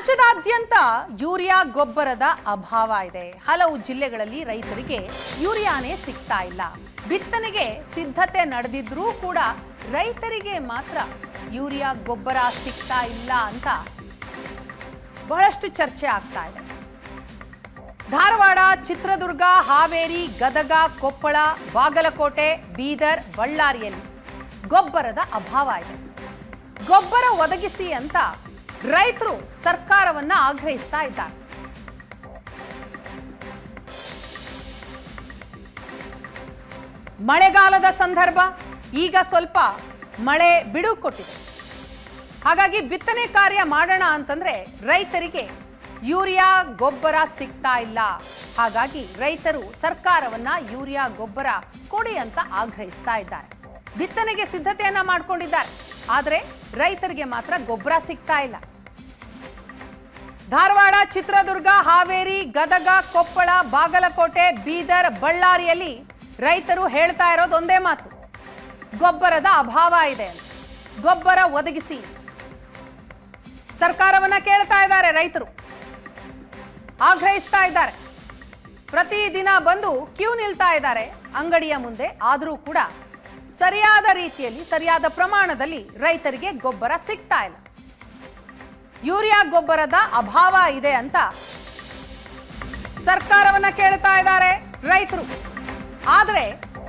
ರಾಜ್ಯದಾದ್ಯಂತ ಯೂರಿಯಾ ಗೊಬ್ಬರದ ಅಭಾವ ಇದೆ. ಹಲವು ಜಿಲ್ಲೆಗಳಲ್ಲಿ ರೈತರಿಗೆ ಯೂರಿಯಾನೇ ಸಿಗ್ತಾ ಇಲ್ಲ. ಬಿತ್ತನೆಗೆ ಸಿದ್ಧತೆ ನಡೆದಿದ್ರೂ ಕೂಡ ರೈತರಿಗೆ ಮಾತ್ರ ಯೂರಿಯಾ ಗೊಬ್ಬರ ಸಿಗ್ತಾ ಇಲ್ಲ ಅಂತ ಬಹಳಷ್ಟು ಚರ್ಚೆ ಆಗ್ತಾ ಇದೆ. ಧಾರವಾಡ, ಚಿತ್ರದುರ್ಗ, ಹಾವೇರಿ, ಗದಗ, ಕೊಪ್ಪಳ, ಬಾಗಲಕೋಟೆ, ಬೀದರ್, ಬಳ್ಳಾರಿಯಲ್ಲಿ ಗೊಬ್ಬರದ ಅಭಾವ ಇದೆ. ಗೊಬ್ಬರ ಒದಗಿಸಿ ಅಂತ ರೈತರು ಸರ್ಕಾರವನ್ನ ಆಗ್ರಹಿಸ್ತಾ ಇದ್ದಾರೆ. ಮಳೆಗಾಲದ ಸಂದರ್ಭ, ಈಗ ಸ್ವಲ್ಪ ಮಳೆ ಬಿಡು ಕೊಟ್ಟಿದೆ. ಹಾಗಾಗಿ ಬಿತ್ತನೆ ಕಾರ್ಯ ಮಾಡೋಣ ಅಂತಂದ್ರೆ ರೈತರಿಗೆ ಯೂರಿಯಾ, ಗೊಬ್ಬರ ಸಿಗ್ತಾ ಇಲ್ಲ. ಹಾಗಾಗಿ ರೈತರು ಸರ್ಕಾರವನ್ನ ಯೂರಿಯಾ, ಗೊಬ್ಬರ ಕೊಡಿ ಅಂತ ಆಗ್ರಹಿಸ್ತಾ ಇದ್ದಾರೆ. ಬಿತ್ತನೆಗೆ ಸಿದ್ಧತೆಯನ್ನ ಮಾಡ್ಕೊಂಡಿದ್ದಾರೆ. ಆದರೆ ರೈತರಿಗೆ ಮಾತ್ರ ಗೊಬ್ಬರ ಸಿಗ್ತಾ ಇಲ್ಲ. ಧಾರವಾಡ, ಚಿತ್ರದುರ್ಗ, ಹಾವೇರಿ, ಗದಗ, ಕೊಪ್ಪಳ, ಬಾಗಲಕೋಟೆ, ಬೀದರ್, ಬಳ್ಳಾರಿಯಲ್ಲಿ ರೈತರು ಹೇಳ್ತಾ ಇರೋದು ಒಂದೇ ಮಾತು. ಗೊಬ್ಬರದ ಅಭಾವ ಇದೆ. ಗೊಬ್ಬರ ಒದಗಿಸಿ. ಸರ್ಕಾರವನ್ನ ಕೇಳ್ತಾ ಇದ್ದಾರೆ ರೈತರು. ಆಗ್ರಹಿಸ್ತಾ ಇದ್ದಾರೆ. ಪ್ರತಿದಿನ ಬಂದು ಕ್ಯೂ ನಿಲ್ತಾ ಇದ್ದಾರೆ. ಅಂಗಡಿಯ ಮುಂದೆ ಆದರೂ ಕೂಡ ಸರಿಯಾದ ರೀತಿಯಲ್ಲಿ, ಸರಿಯಾದ ಪ್ರಮಾಣದಲ್ಲಿ ರೈತರಿಗೆ ಗೊಬ್ಬರ ಸಿಗ್ತಾ ಇಲ್ಲ. ಯೂರಿಯಾ ಗೊಬ್ಬರದ ಅಭಾವ ಇದೆ ಅಂತ ಸರ್ಕಾರವನ್ನ ಕೇಳ್ತಾ ಇದ್ದಾರೆ ರೈತರು. ಆದರೆ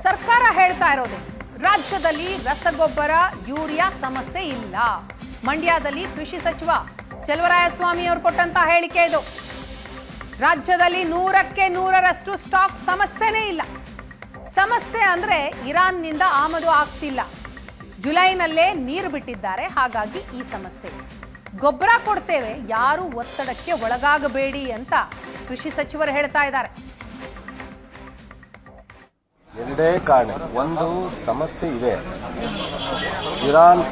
ಸರ್ಕಾರ ಹೇಳ್ತಾ ಇರೋದು, ರಾಜ್ಯದಲ್ಲಿ ರಸಗೊಬ್ಬರ, ಯೂರಿಯಾ ಸಮಸ್ಯೆ ಇಲ್ಲ. ಮಂಡ್ಯದಲ್ಲಿ ಕೃಷಿ ಸಚಿವ ಚೆಲುವರಾಯಸ್ವಾಮಿ ಅವರು ಕೊಟ್ಟಂತ ಹೇಳಿಕೆ ಇದು. ರಾಜ್ಯದಲ್ಲಿ ನೂರಕ್ಕೆ ನೂರರಷ್ಟು ಸ್ಟಾಕ್ ಸಮಸ್ಯೆನೇ ಇಲ್ಲ. ಸಮಸ್ಯೆ ಅಂದ್ರೆ ಇರಾನ್ನಿಂದ ಆಮದು ಆಗ್ತಿಲ್ಲ. ಜುಲೈನಲ್ಲೇ ನೀರು ಬಿಟ್ಟಿದ್ದಾರೆ, ಹಾಗಾಗಿ ಈ ಸಮಸ್ಯೆ. ಗೊಬ್ಬರ ಕೊಡ್ತೇವೆ, ಯಾರು ಒತ್ತಡಕ್ಕೆ ಒಳಗಾಗಬೇಡಿ ಅಂತ ಕೃಷಿ ಸಚಿವರು ಹೇಳ್ತಾ ಇದ್ದಾರೆ. ಎರಡೇ ಕಾರಣ, ಒಂದು ಸಮಸ್ಯೆ ಇದೆ. ಇರಾನ್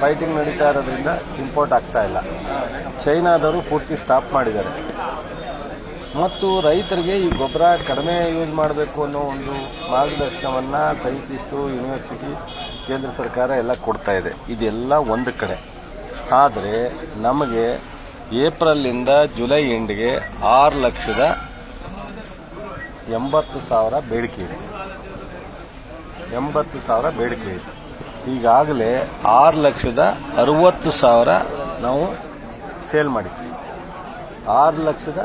ಫೈಟಿಂಗ್ ನಡೀತಾ ಇರೋದ್ರಿಂದ ಇಂಪೋರ್ಟ್ ಆಗ್ತಾ ಇಲ್ಲ. ಚೈನಾದವರು ಪೂರ್ತಿ ಸ್ಟಾಪ್ ಮಾಡಿದ್ದಾರೆ. ಮತ್ತು ರೈತರಿಗೆ ಈ ಗೊಬ್ಬರ ಕಡಿಮೆ ಯೂಸ್ ಮಾಡಬೇಕು ಅನ್ನೋ ಒಂದು ಮಾರ್ಗದರ್ಶನವನ್ನು ಸೈನ್ಸಿಸ್ಟು ಯೂನಿವರ್ಸಿಟಿ ಕೇಂದ್ರ ಸರ್ಕಾರ ಎಲ್ಲ ಕೊಡ್ತಾ ಇದೆ. ಇದೆಲ್ಲ ಒಂದು ಕಡೆ. ಆದರೆ ನಮಗೆ ಏಪ್ರಿಲಿಂದ ಜುಲೈ ಎಂಡ್ಗೆ ಆರು ಲಕ್ಷದ ಎಂಬತ್ತು ಸಾವಿರ ಬೇಡಿಕೆ ಇದೆ. ಎಂಬತ್ತು ಸಾವಿರ ಬೇಡಿಕೆ ಇದೆ. ಈಗಾಗಲೇ ಆರು ಲಕ್ಷದ ಅರವತ್ತು ಸಾವಿರ ನಾವು ಸೇಲ್ ಮಾಡಿದ್ವಿ. ಆರು ಲಕ್ಷದ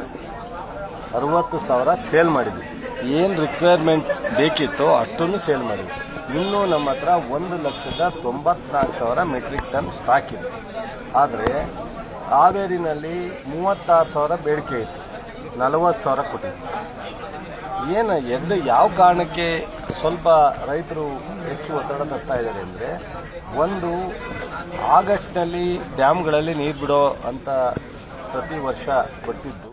ಅರವತ್ತು ಸಾವಿರ ಸೇಲ್ ಮಾಡಿದ್ವಿ. ಏನು ರಿಕ್ವೈರ್ಮೆಂಟ್ ಬೇಕಿತ್ತೋ ಅಷ್ಟನ್ನು ಸೇಲ್ ಮಾಡಿದ್ವಿ. ಇನ್ನೂ ನಮ್ಮ ಹತ್ರ ಒಂದು ಲಕ್ಷದ ತೊಂಬತ್ನಾಲ್ಕು ಸಾವಿರ ಮೆಟ್ರಿಕ್ ಟನ್ ಸ್ಟಾಕ್ ಇದೆ. ಆದರೆ ಹಾವೇರಿನಲ್ಲಿ ಮೂವತ್ತಾರು ಸಾವಿರ ಬೇಡಿಕೆ ಇತ್ತು. ನಲವತ್ತು ಸಾವಿರ ಕೊಟ್ಟಿದ್ವಿ. ಏನು, ಎದ್ದು ಯಾವ ಕಾರಣಕ್ಕೆ ಸ್ವಲ್ಪ ರೈತರು ಹೆಚ್ಚು ಒತ್ತಡ ತರ್ತಾ ಇದ್ದಾರೆ ಅಂದರೆ, ಒಂದು, ಆಗಸ್ಟ್ನಲ್ಲಿ ಡ್ಯಾಮ್ಗಳಲ್ಲಿ ನೀರು ಬಿಡೋ ಅಂತ ಪ್ರತಿ ವರ್ಷ ಕೊಟ್ಟಿದ್ದು